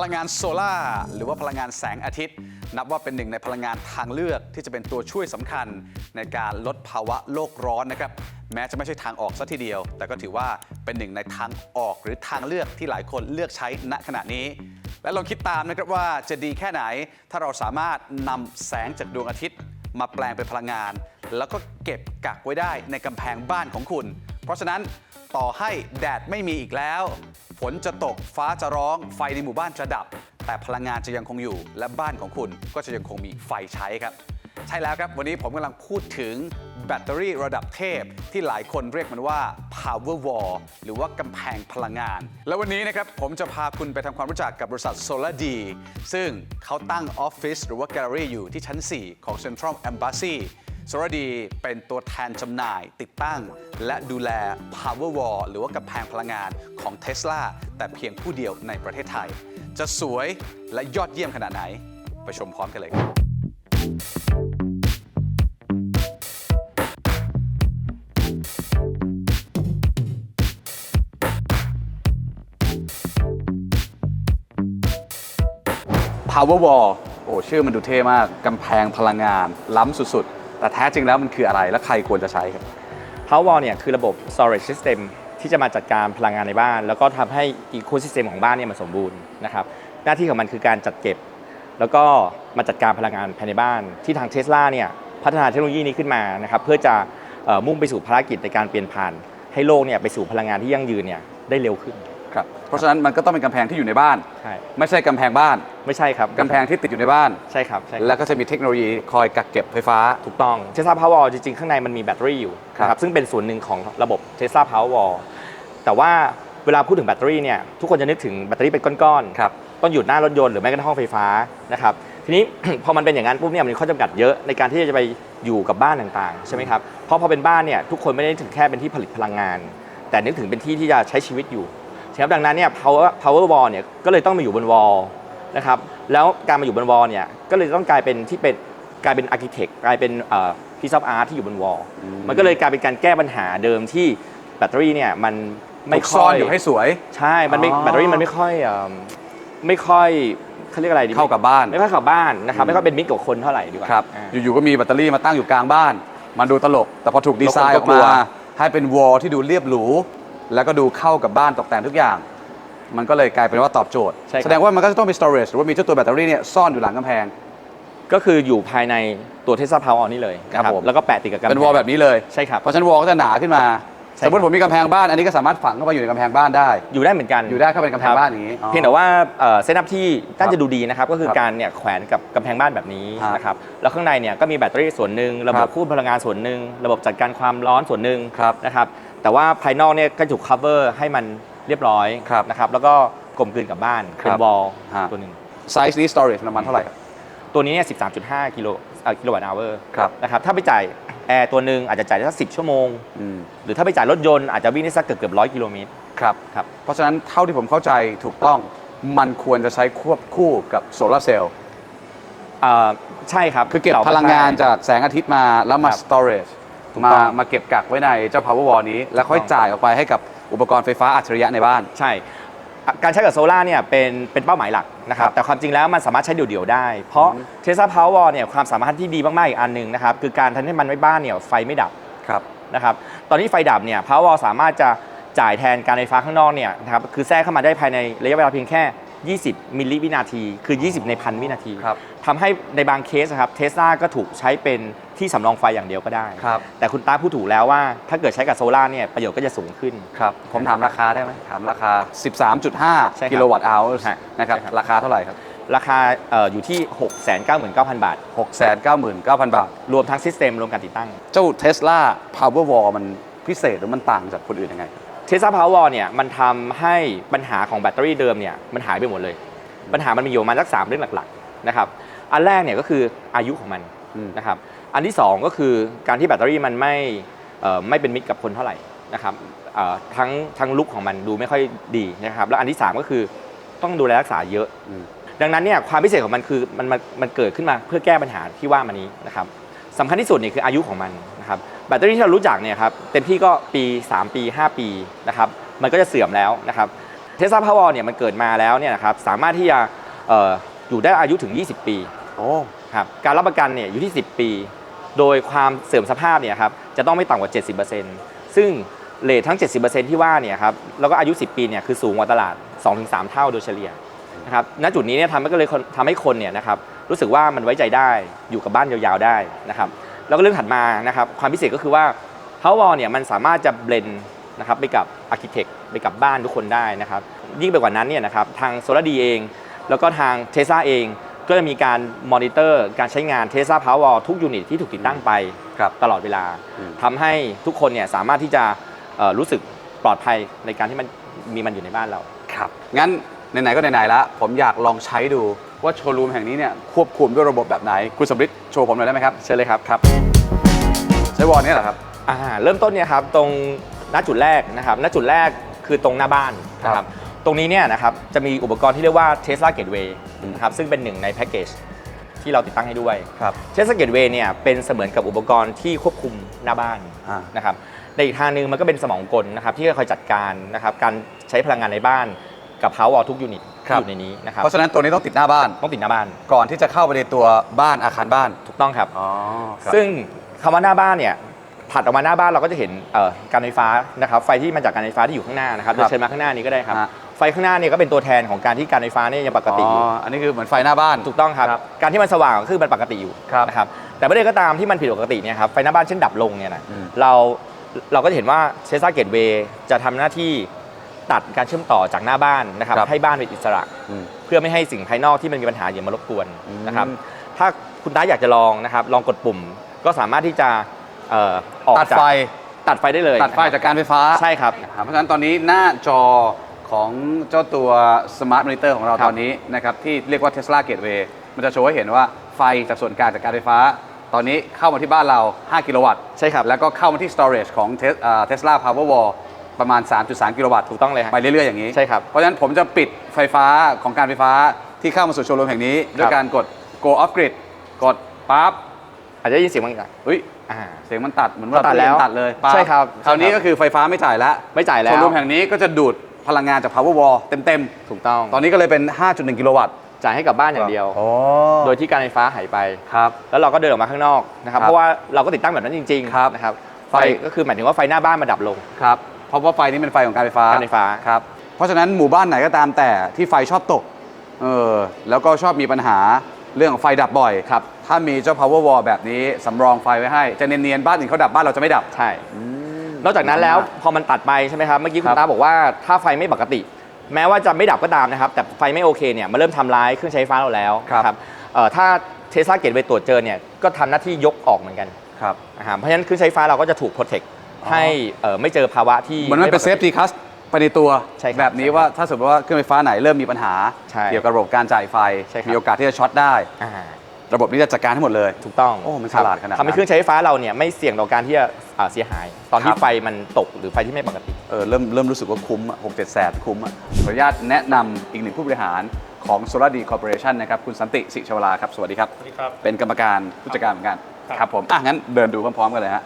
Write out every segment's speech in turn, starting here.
พลังงานโซลาร์หรือว่าพลังงานแสงอาทิตย์ นับว่าเป็นหนึ่งในพลังงานทางเลือกที่จะเป็นตัวช่วยสำคัญในการลดภาวะโลกร้อนนะครับแม้จะไม่ใช่ทางออกซะทีเดียว แต่ก็ถือว่าเป็นหนึ่งในทางออกหรือทางเลือกที่หลายคนเลือกใช้ณขณะนี้ และลองคิดตามนะครับว่าจะดีแค่ไหน ถ้าเราสามารถนำแสงจากดวงอาทิตย์ มาแปลงเป็นพลังงาน แล้วก็เก็บกักไว้ได้ในกำแพงบ้านของคุณ เพราะฉะนั้นต่อให้แดดไม่มีอีกแล้ว ฝนจะตกฟ้าจะร้อง ไฟในหมู่บ้านจะดับ แต่พลังงานจะยังคงอยู่ และบ้านของคุณก็จะยังคงมีไฟใช้ครับ ใช่แล้วครับ วันนี้ผมกำลังพูดถึงแบตเตอรี่ระดับเทพ ที่หลายคนเรียกมันว่า power wall หรือว่ากำแพงพลังงาน และวันนี้นะครับผมจะพาคุณไปทำความรู้จักกับบริษัท Solar D ซึ่งเขาตั้งออฟฟิศหรือว่าแกลเลอรี่อยู่ที่ชั้น 4 ของ Central Embassy โซลาดีเป็นตัวแทนจำหน่ายติดตั้ง และดูแล Power Wall หรือว่ากำแพงพลังงานของ Tesla แต่เพียงผู้เดียวในประเทศไทย จะสวยและยอดเยี่ยมขนาดไหน ไปชมพร้อมกันเลยครับ Power Wall โอ้ชื่อมันดูเท่มากกำแพงพลังงานล้ำสุดๆ แต่แท้จริงแล้วมันคืออะไรและใครควรจะใช้ครับ Power Wall เนี่ยคือระบบ storage system ที่จะมาจัดการพลังงานในบ้าน แล้วก็ทำให้ ecosystem ของบ้านเนี่ยมันสมบูรณ์นะครับหน้าที่ของมันคือการจัดเก็บ แล้วก็มาจัดการพลังงานภายในบ้าน ที่ทางเทสลาเนี่ยพัฒนาเทคโนโลยีนี้ขึ้นมานะครับเพื่อจะมุ่งไปสู่ภารกิจในการเปลี่ยนผ่าน ให้โลกเนี่ยไปสู่พลังงานที่ยั่งยืนเนี่ยได้เร็วขึ้น ครับเพราะฉะนั้นมันก็ต้องเป็นกำแพงที่อยู่ในบ้าน ใช่ไม่ใช่กำแพงบ้านไม่ใช่ครับกำแพงที่ติดอยู่ในบ้าน ใช่ครับใช่ครับ แล้วก็จะมีเทคโนโลยีคอยกักเก็บไฟฟ้า ถูกต้อง Tesla Powerwall จริงๆ ข้างในมันมีแบตเตอรี่อยู่ครับนะครับซึ่งเป็นส่วนหนึ่งของระบบ Tesla Powerwall แต่ว่าเวลาพูดถึงแบตเตอรี่เนี่ยทุกคนจะนึกถึงแบตเตอรี่เป็นก้อนๆครับ ต้นหยุดหน้ารถยนต์หรือแม้กระทั่งห้องไฟฟ้านะครับทีนี้ พอมันเป็นอย่างนั้นปุ๊บเนี่ยมันมีข้อจำกัดเยอะในการที่จะไปอยู่กับบ้านต่างๆใช่ไหมครับเพราะพอเป็นบ้านเนี่ยทุกคนไม่ได้นึกถึงแค่เป็นที่ผลิตพลังงาน แต่นึกถึงเป็นที่ที่จะใช้ชีวิตอยู่ใช่ ครับดังนั้นเนี่ย power power wall เนี่ยก็เลยต้องมาอยู่บน wall นะครับแล้วการมาอยู่บน wall เนี่ยก็เลยต้องกลายเป็นที่เป็นกลายเป็น architect กลายเป็นเอ่อ piece of art ที่อยู่บน wall อืมมันก็เลยกลายเป็นการแก้ปัญหาเดิมที่แบตเตอรี่เนี่ยมันไม่ถูกค่ซ่ออนยอยู่ให้สวย ใช่มันไม่อ๋อแบตเตอรี่มันไม่ค่อยเอิ่มไม่ค่อยเขาเรียกอะไรดีเข้ากับบ้านไม่ค่อยเข้าบ้านนะครับอืมไม่ค่อยเป็นมิตรกับคนเท่าไหร่ดีกว่าครับอ่าอยู่ๆก็มีแบตเตอรี่มาตั้งอยู่กลางบ้าน มันดูตลก แต่พอถูกดีไซน์อแล้วอคนก็กลักมาวให้เป็นวอลที่ดูเรียบหรู แล้วก็ดูเข้ากับบ้านตกแต่งทุกอย่าง มันก็เลยกลายเป็นว่าตอบโจทย์ ใช่ครับ แสดงว่ามันก็จะต้องมี storage หรือว่ามีเจ้าตัวแบตเตอรี่เนี่ยซ่อนอยู่หลังกำแพง ก็คืออยู่ภายในตัวเทสลาพาวเวอร์นี่เลยครับนะผม แล้วก็แปะติดกับกำแพงเป็นวอลแบบนี้เลย ใช่ครับ เพราะฉะนั้นวอลก็จะหนาขึ้นมา ใช่สมมติครับผมมีกำแพงบ้าน อันนี้ก็สามารถฝังเข้าไปอยู่ในกำแพงบ้านได้ อยู่ได้เหมือนกันอยู่ได้เข้าไปในกำแพงครับบ้านอย่างนี้อ๋อเพียงแต่ว่าเซตอัพที่น่าจะดูดีนะครับ ก็คือครับการเนี่ยแขวนกับกำแพงบ้านแบบนี้ฮะนะครับแล้วข้างในเนี่ยก็มีแบตเตอรี่ส่วนหนึ่งระบครับบควบคุมพลังงานส่วนหนึ่งระบบจัดการความร้อนส่วนหนึ่งครับ นะครับ แต่ว่าภายนอกเนี่ยก็ถูก cover ให้มันเรียบร้อยครับนะครับแล้วก็กลมกลืนกับบ้านคเป็รันบวอลฮะ ตัวหนึ่งไซส์นี้ storage ประมาณเท่าไหร่ครับ ตัวนี้เนี่ย13.5กิโลเอ่อกิโลวัตต์อเวอร์ครับ นะครับถ้าไปจ่ายแอร์ตัวหนึ่งอาจจะจ่ายได้สัก10 ชั่วโมง อืมหรือถ้าไปจ่ายรถยนต์อาจจะวิ่งได้สักเกือบเกือบร้อยกิโลเมตร ครับ ครับ เพราะฉะนั้นเท่าที่ผมเข้าใจถูกต้องมันควรจะใช้ควบคู่กับโซลาร์เซลล์อ่าใช่ครับคือเก็บสพลังงานใช่จากแสงอาทิตย์มาแล้วมาครับ storage ถูกมาต้อง มาเก็บกักไว้ในเจ้า power wall นี้ แล้วค่อยถูกต้องจ่ายออกไปให้กับอุปกรณ์ไฟฟ้าอัจฉริยะในบ้าน ใช่อะการใช้กับโซล่าร์เนี่ยเป็นเป็นเป้าหมายหลักนะครัครับบแต่ความจริงแล้วมันสามารถใช้เดี่ยวๆได้ เพราะอืมเทสลาพาวเวอร์เนี่ยความสามารถที่ดีมากๆ อีกอันหนึ่งนะครับ คือการทำให้มันไว้บ้านเนี่ยไฟไม่ดับครับ นะครับ ตอนนี้ไฟดับเนี่ยพาวเวอร์สามารถจะจ่ายแทนการไฟฟ้าข้างนอกเนี่ยนะครับ คือแทรกเข้ามาได้ภายในระยะเวลาเพียงแค่ 20 มิลลิวินาที คือ 20 ในพันวินาทีครับทำให้ในบางเคสนะครับเทสลาก็ถูกใช้เป็นที่สำรองไฟอย่างเดียวก็ได้ ครับแต่คุณตาพูดถูกแล้วว่าถ้าเกิดใช้กับโซลาร์เนี่ยประโยชน์ก็จะสูงขึ้น ครับ ผมถามราคาได้ไหมถามราคา ใช่13.5ครับกิโลวัตต์อ r ฮะนะครับ ใช่ครับ ราคาเท่าไหร่ครับ ราคาเอ่ออยู่ที่ 699,000 บาท 699,000 บาท รวมทั้งซิสเต็มรวมการติดตั้ง เจ้า Tesla Power Wall มันพิเศษหรือมันต่างจากคนอื่นยังไงครับ เทสลาพาวเวอร์เนี่ยมันทำให้ปัญหาของแบตเตอรี่เดิมเนี่ยมันหายไปหมดเลย ปัญหามันมีอยู่ประมาณสักสามเรื่องหลักๆนะครับอันแรกเนี่ยก็คืออายุของมันอืมนะครับอันที่สองก็คือการที่แบตเตอรี่มันไม่เอ่อไม่เป็นมิตรกับคนเท่าไหร่นะครับเอ่อทั้งทั้งลุกของมันดูไม่ค่อยดีนะครับแล้วอันที่สามก็คือต้องดูแลรักษาเยอะอืมดังนั้นเนี่ยความพิเศษของมันคือมันมันมันเกิดขึ้นมาเพื่อแก้ปัญหาที่ว่ามานี้นะครับสำคัญที่สุดเนี่ยคืออายุของมัน นะครับแบตเตอรี่ที่เรารู้จักเนี่ยครับเต็มที่ก็ปี 3 ปี 5 ปีนะครับมันก็จะเสื่อมแล้วนะครับเทสลาพาวเวอร์เนี่ยมันเกิดมาแล้วเนี่ยนะครับสามารถที่จะเอ่ออยู่ได้อายุถึง 20 ปีโอ้ครับการรับประกันเนี่ยอยู่ที่ 10 ปี โดยความเสื่อมสภาพเนี่ยครับจะต้องไม่ต่ำกว่า 70%ซึ่งเลททั้ง 70%ที่ว่าเนี่ยครับแล้วก็อายุ 10 ปีเนี่ยคือสูงกว่าตลาด 2-3 เท่าโดยเฉลี่ยนะครับณจุดนี้เนี่ยทำให้ก็เลยคนทำให้คนเนี่ยนะครับรู้สึกว่ามันไว้ใจได้อยู่กับบ้านยาวๆได้นะครับ แล้วก็เรื่องถัดมานะครับความพิเศษก็คือว่า Powerwall เนี่ยมันสามารถจะเบลนนะครับไปกับ Architect ไปกับบ้านทุกคนได้นะครับยิ่งไปกว่านั้นเนี่ยนะครับทางโซลาดีเอง แล้วก็ทางเทสลาเองก็จะมีการมอนิเตอร์การใช้งานเทสลาพาวเวอร์ทุกยูนิตที่ถูกติดตั้งไปครับตลอดเวลาอืมทำให้ทุกคนเนี่ยสามารถที่จะเอ่อรู้สึกปลอดภัยในการที่มันมีมันอยู่ในบ้านเราครับงั้นไหนๆก็ไหนๆแล้วผมอยากลองใช้ดู ว่าโชว์รูมแห่งนี้เนี่ยควบคุมด้วยระบบแบบไหน คุณสมฤทธิ์โชว์ผมหน่อยได้ไหมครับเชิญเลยครับครับใช้วอลเนี่ยเหรอครับอ่าเริ่มต้นเนี่ยครับตรงณจุดแรกนะครับณจุดแรกคือตรงหน้าบ้านนะคครัรับบตรงนี้เนี่ยนะครับจะมีอุปกรณ์ที่เรียกว่า Tesla Gateway อืมนะครับซึ่งเป็นหนึ่งในแพ็กเกจที่เราติดตั้งให้ด้วยครับ Tesla Gateway เนี่ยเป็นเสมือนกับอุปกรณ์ที่ควบคุมหน้าบ้านอ่านะครับในอีกทางหนึ่งมันก็เป็นสมองกลนะครับที่จะคอยจัดการนะครับการใช้พลังงานในบ้านกับ Power ทุกยูนิต ครัที่บ อยู่ในนี้นะครับเพราะฉะนั้นตัวนี้ต้องติดหน้าบ้าน ต้องติดหน้าบ้านก่อนที่จะเข้าไปในตัวบ้านอาคารบ้านถูกต้องครับ อ๋อซึ่งคำว่าหน้าบ้านเนี่ยถัดออกมาหน้าบ้านเราก็จะเห็นเอ่อการไฟฟ้านะครับไฟที่มาจากการไฟฟ้าที่อยู่ข้างหน้านะครับเดี๋ยวเชิญมาข้างหน้านี้ก็ได้ครับฮะไฟข้างหน้าเนี่ยก็เป็นตัวแทนของการที่การไฟฟ้าเนี่ยยังปกติอยู่อ๋ออันนี้คือเหมือนไฟหน้าบ้าน ถูกต้องครับ ครับการที่มันสว่างก็คือมันปกติอยู่ครับนะครับ แต่เมื่อใดก็ตามที่มันผิดปกติเนี่ยครับไฟหน้าบ้านเช่นดับลงเนี่ยนะอืมเราเราก็จะเห็นว่าเซซ่าเกตเวย์จะทำหน้าที่ ตัดการเชื่อมต่อจากหน้าบ้านนะครับครับให้บ้านเป็นอิสระ อืม เพื่อไม่ให้สิ่งภายนอกที่มันมีปัญหาอย่ามารบกวนอืมนะครับถ้าคุณตาอยากจะลองนะครับลองกดปุ่มก็สามารถที่จะเอ่อออกตัดจากไฟตัดไฟได้เลยตัดไฟจากการไฟฟ้า ใช่ครับอ่าเพราะฉะนั้นตอนนี้หน้าจอของเจ้าตัวสมาร์ทมอนิเตอร์ของเราครับ ตอนนี้นะครับที่เรียกว่า Tesla Gateway มันจะโชว์ให้เห็นว่าไฟจากส่วนกลางจากการไฟฟ้า ตอนนี้เข้ามาที่บ้านเรา 5 กิโลวัตต์ ใช่ครับ แล้วก็เข้ามาที่ storage ของ Tes- อ่า Tesla Powerwall ประมาณ 3.3 กิโลวัตต์ถูกต้องเลยฮะไปเรื่อยๆอย่างนี้ ใช่ครับ เพราะฉะนั้นผมจะปิดไฟฟ้าของการไฟฟ้าที่เข้ามาสู่โชว์รูมแห่งนี้ ด้วยการกด go off grid กดปั๊บอาจจะได้ยินเสียงบางอย่างเฮ้ยอ่า เสียงมันตัดเหมือนว่าตัดแล้วตัดเลยปั๊ใช่ครับคราวนี้ใช่ครับก็คือไฟฟ้าไม่จ่ายแล้วไม่จ่ายแล้โชวว์รูมแห่งนี้ก็จะดูดพลังงานจาก Powerwall เต็มถูกต้องๆตอนนี้ก็เลยเป็น 5.1 กิโลวัตต์ จ่ายให้กับบ้านอย่างเดียวโอ้โดยที่การไฟฟ้าหายไป ครับ แล้วเราก็เดินออกมาข้างนอกนะครับครับเพราะว่าเราก็ติดตั้งแบบนั้นจริงครับๆนะครับไฟไฟก็คือหมายถึงว่าไฟหน้าบ้านมาดับลง ครับ เพราะว่าไฟนี้เป็นไฟของการไฟฟ้าการไฟฟ้า ครับ เพราะฉะนั้นหมู่บ้านไหนก็ตามแต่ที่ไฟชอบตก เออ แล้วก็ชอบมีปัญหาเรื่องของไฟดับบ่อย ครับ ถ้ามีเจ้า Powerwall แบบนี้สำรองไฟไว้ให้ จะเนียนๆบ้านอื่นเขาดับบ้านเราจะไม่ดับ ใช่ นอกจากนั้นแล้วพอมันตัดไปใช่ไหมครับ เมื่อกี้คุครัณบ ตาบอกว่าถ้าไฟไม่ปกติ แม้ว่าจะไม่ดับก็ตามนะครับ แต่ไฟไม่โอเคเนี่ยมันเริ่มทำร้ายเครื่องใช้ไฟฟ้าเราแล้วครับ นะครับเอ่อถ้าเทสลาเกตเวตรวจเจอเนี่ยก็ทำหน้าที่ยกออกเหมือนกันครับ นะครับเพราะฉะนั้นเครื่องใช้ไฟฟ้าเราก็จะถูกโปรเทคอ๋อ ให้เอ่อไม่เจอภาวะที่เหมือนมันเป็นไปเซกฟติตี้คัสไปในตัวใช่ครับแบบนี้ว่าถ้าสมมติว่าเครื่องไฟฟ้าไหนเริ่มมีปัญหา ใช่เกี่ยวกับระบบการจ่ายไฟ ใช่ครับ มีโอกาสที่จะช็อตได้ อ่าระบบนี้จะจัดการให้หมดเลย ถูกต้องโอ้มันครับฉลาดขนาดนั้น ทำให้เครื่องใช้ไฟฟ้าเราเนี่ยไม่เสี่ยงต่อการที่จะอ่าเสียหาย ตอนคที่รับไฟมันตกหรือไฟที่ไม่ปกติ เออเริ่มเริ่มรู้สึกว่าคุ้มหกเจ็ดแสนคุ้มอะขออนุญาตแนะนำอีกหนึ่งผู้บริหารของ Solar D Corporation นะครับ คุณสันติสิชวราครับ สวัสดีครับ สวัสดีครับ เป็นกรรมการผู้จัดการเหมือนกัน ครับ ครับผม อะ งั้นเดินดูพร้อมๆกันเลยฮะ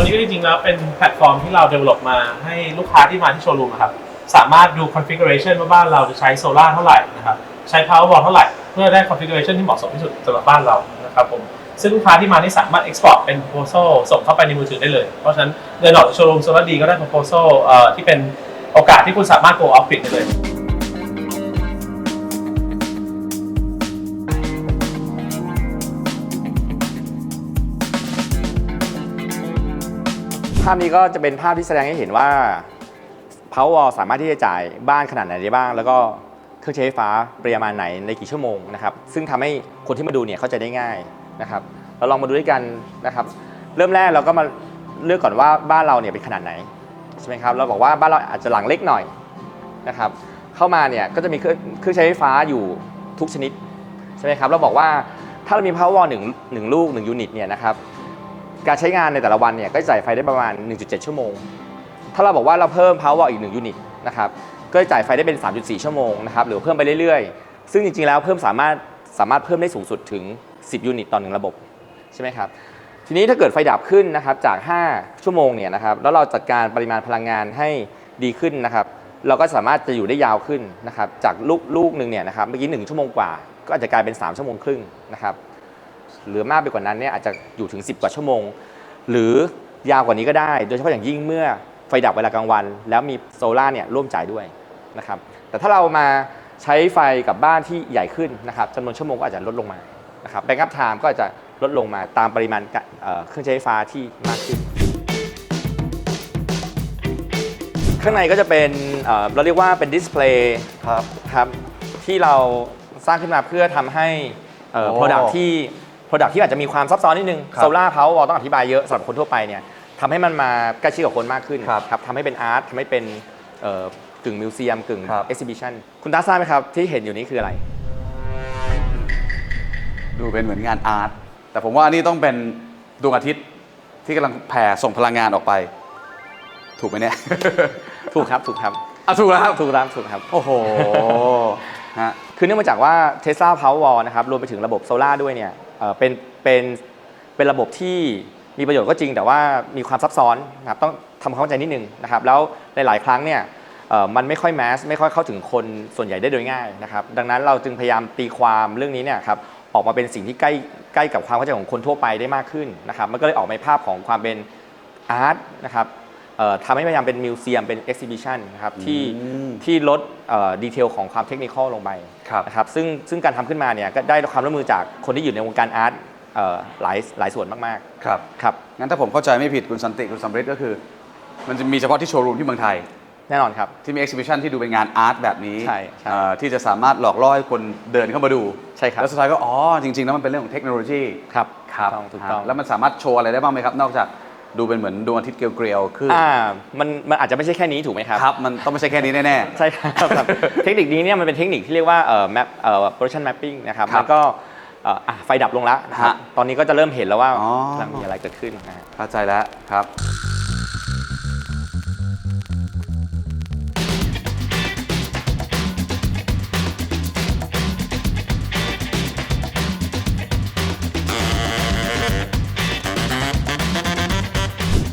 ตัวนี้ก็จริงๆแล้วเป็นแพลตฟอร์มที่เรา develop มาให้ลูกค้าที่มาที่โชว์รูมนะครับสามารถดู configuration ว่าบ้านเราจะใช้โซลาร์เท่าไหร่นะครับใช้ powerwall เท่าไหร่ เพื่อได้ configuration ที่เหมาะสมที่สุดสำหรับบ้านเรานะครับผมซึ่งลูกค้าที่มานี่สามารถ export เป็น proposal ส่งเข้าไปในมือถือได้เลย เพราะฉะนั้นเดินออกจากโชว์รูมโซลาร์ดีก็ได้ proposal เอ่อที่เป็นโอกาสที่คุณสามารถ go off grid ได้เลยาพนี้ก็จะเป็นภาพที่แสดงให้เห็นว่า Powerwall สามารถที่จะจ่ายบ้านขนาดไหนได้บ้าง แล้วก็เครื่องใช้ไฟฟ้าปริมาณไหนในกี่ชั่วโมงนะครับ ซึ่งทำให้คนที่มาดูเนี่ยเข้าใจได้ง่ายนะครับ เราลองมาดูด้วยกันนะครับ เริ่มแรกเราก็มาเลือกก่อนว่าบ้านเราเนี่ยเป็นขนาดไหนใช่ไหมครับ เราบอกว่าบ้านเราอาจจะหลังเล็กหน่อยนะครับ เข้ามาเนี่ยก็จะมีเครื่องเครื่องใช้ไฟฟ้าอยู่ทุกชนิดใช่ไหมครับ เราบอกว่าถ้าเรามี Powerwall หนึ่งหนึ่งลูกหนึ่งยูนิตเนี่ยนะครับ การใช้งานในแต่ละวันเนี่ยก็จะจ่ายไฟได้ประมาณ 1.7 ชั่วโมง ถ้าเราบอกว่าเราเพิ่ม power อีก 1 ยูนิตนะครับก็จะจ่ายไฟได้เป็น 3.4 ชั่วโมงนะครับหรือเพิ่มไปเรื่อยๆ ซึ่งจริงๆแล้วเพิ่มสามารถสามารถเพิ่มได้สูงสุดถึง 10 ยูนิตต่อหนึ่งระบบใช่ไหมครับททีนี้ถ้าเกิดไฟดับขึ้นนะครับจาก 5 ชั่วโมงเนี่ยนะครับแล้วเราจัดการปริมาณพลังงานให้ดีขึ้นนะครับเราก็สามารถจะอยู่ได้ยาวขึ้นนะครับจากลูกลูกหนึ่งเนี่ยนะครับเมื่อกี้1ชั่วโมงกว่า ก็อาจจะกลายเป็น 3 ชั่วโมงครึ่งนะครับ หรือมากไปกว่านั้นเนี่ยอาจจะอยู่ถึง 10 กว่าชั่วโมง หรือยาวกว่านี้ก็ได้ โดยเฉพาะอย่างยิ่งเมื่อไฟดับเวลากลางวัน แล้วมีโซล่าร์เนี่ยร่วมจ่ายด้วยนะครับแต่ถ้าเรามาใช้ไฟกับบ้านที่ใหญ่ขึ้นนะครับจำนวนชั่วโมงก็อาจจะลดลงมานะครับแบ็กอัพไทม์ก็อาจจะลดลงมาตามปริมาณกะเอ่อเครื่องใช้ไฟฟ้าที่มากขึ้น ข้างในก็จะเป็นเอ่อเราเรียกว่าเป็นดิสเพลย์ครับครับที่เราสร้างขึ้นมาเพื่อทำให้เอ่อ โอ้ product ที่ product ที่อาจจะมีความซับซ้อนนิดนึงครับโซล่าพาวเวอร์ต้องอธิบายเยอะสำหรับคนทั่วไปเนี่ยทำให้มันมาใกล้ชิดกับคนมากขึ้นครับครับทำให้เป็นอาร์ตทำให้เป็นเอ่อกึ่งมิวเซียมกึ่งครับ เอ็กซิบิชันคุณตาทราบไหมครับที่เห็นอยู่นี้คืออะไร ดูเป็นเหมือนงานอาร์ตแต่ผมว่านี่ต้องเป็นดวงอาทิตย์ที่กำลังแผ่ส่งพลังงานออกไป ถูกไหมเนี่ย ถูกครับถูกครับอะถูกแล้วครับถูกครับถูกครับ โอ้โหฮะ คือเนื่องมาจากว่า Tesla Powerwall นะครับรวมไปถึงระบบโซลาร์ด้วยเนี่ย เป็นเป็นเป็นระบบที่มีประโยชน์ก็จริง แต่ว่ามีความซับซ้อนนะครับต้องทำความเข้าใจนิดนึงนะครับแล้วในหลายครั้งเนี่ยมันไม่ค่อยแมสไม่ค่อยเข้าถึงคนส่วนใหญ่ได้โดยง่ายนะครับดังนั้นเราจึงพยายามตีความเรื่องนี้เนี่ยครับออกมาเป็นสิ่งที่ใกล้ใกล้กับความเข้าใจของคนทั่วไปได้มากขึ้นนะครับมันก็เลยออกมาในภาพของความเป็นอาร์ตนะครับ เอ่อทำให้พยายามเป็นมิวเซียมเป็นเอ็กซิบิชันนะครับที่อืมที่ลดดีเทลของความเทคนิคลงไปครับนะครับซึ่งซึ่งการทำขึ้นมาเนี่ยก็ได้ความร่วมมือจากคนที่อยู่ในวงการอาร์ตเอ่อหลายหลายส่วนมากครับๆครับ งั้นถ้าผมเข้าใจไม่ผิดคุณสันติคุณสำริดก็คือ มันจะมีเฉพาะที่โชว์รูมที่เมืองไทย แน่นอนครับ ที่มีเอ็กซิบิชันที่ดูเป็นงานอาร์ตแบบนี้ใช่ใช่เอ่อที่จะสามารถหลอกล่อให้คนเดินเข้ามาดูใช่ครับ แล้วสุดท้ายก็อ๋อจริง ๆ แล้วมันเป็นเรื่องของเทคโนโลยี ครับครับถูกต้องถูกต้อง แล้วมันสามารถโชว์อะไรได้บ้างไหมครับ นอกจาก ดูเป็นเหมือนดวงอาทิตย์เกลียวๆขึ้นอ่ามันมันอาจจะไม่ใช่แค่นี้ถูกไหมครับครับ มันต้องไม่ใช่แค่นี้แน่ ใช่ครับครับ เทคนิคนี้เนี่ยมันเป็นเทคนิคที่เรียกว่าเอ่อ map เอ่อ position mapping นะครับครับมันก็เอ่ออะไฟดับลงแล้วนะครับฮะตอนนี้ก็จะเริ่มเห็นแล้วว่าอ๋อ กำลังมีอะไรเกิดขึ้นนะฮะ ๆ เข้าใจแล้วครับ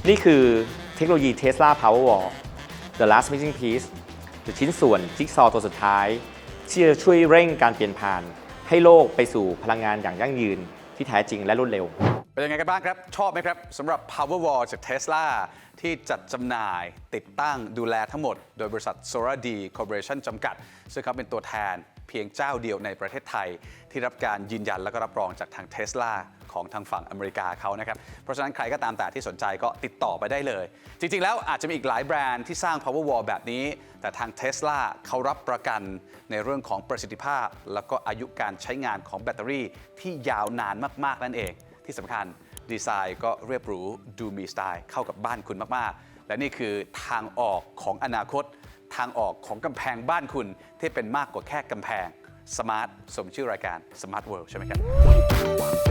นี่คือเทคโนโลยี Tesla Powerwall the last missing piece หรือชิ้นส่วนจิ๊กซอว์ตัวสุดท้าย ที่จะช่วยเร่งการเปลี่ยนผ่าน ให้โลกไปสู่พลังงานอย่างยั่งยืนที่แท้จริงและรวดเร็ว เป็นยังไงกันบ้างครับ ชอบไหมครับสำหรับ Powerwall จาก Tesla ที่จัดจำหน่ายติดตั้งดูแลทั้งหมด โดยบริษัท Solar D Corporation จำกัด ซึ่งเขาเป็นตัวแทนเพียงเจ้าเดียวในประเทศไทย ที่รับการยืนยันและก็รับรองจากทาง Tesla ของทางฝั่งอเมริกาเขานะครับ เพราะฉะนั้นใครก็ตามแต่ที่สนใจก็ติดต่อไปได้เลย จริง ๆ แล้วอาจจะมีอีกหลายแบรนด์ที่สร้าง Powerwall แบบนี้ แต่ทาง Tesla เขารับประกันในเรื่องของประสิทธิภาพ แล้วก็อายุการใช้งานของแบตเตอรี่ที่ยาวนานมาก ๆ นั่นเอง ที่สำคัญดีไซน์ก็เรียบหรูดูมีสไตล์เข้ากับบ้านคุณมาก ๆ และนี่คือทางออกของอนาคต ทางออกของกำแพงบ้านคุณที่เป็นมากกว่าแค่กำแพงสมาร์ทสมชื่อรายการ Smart World ใช่ไหมครับ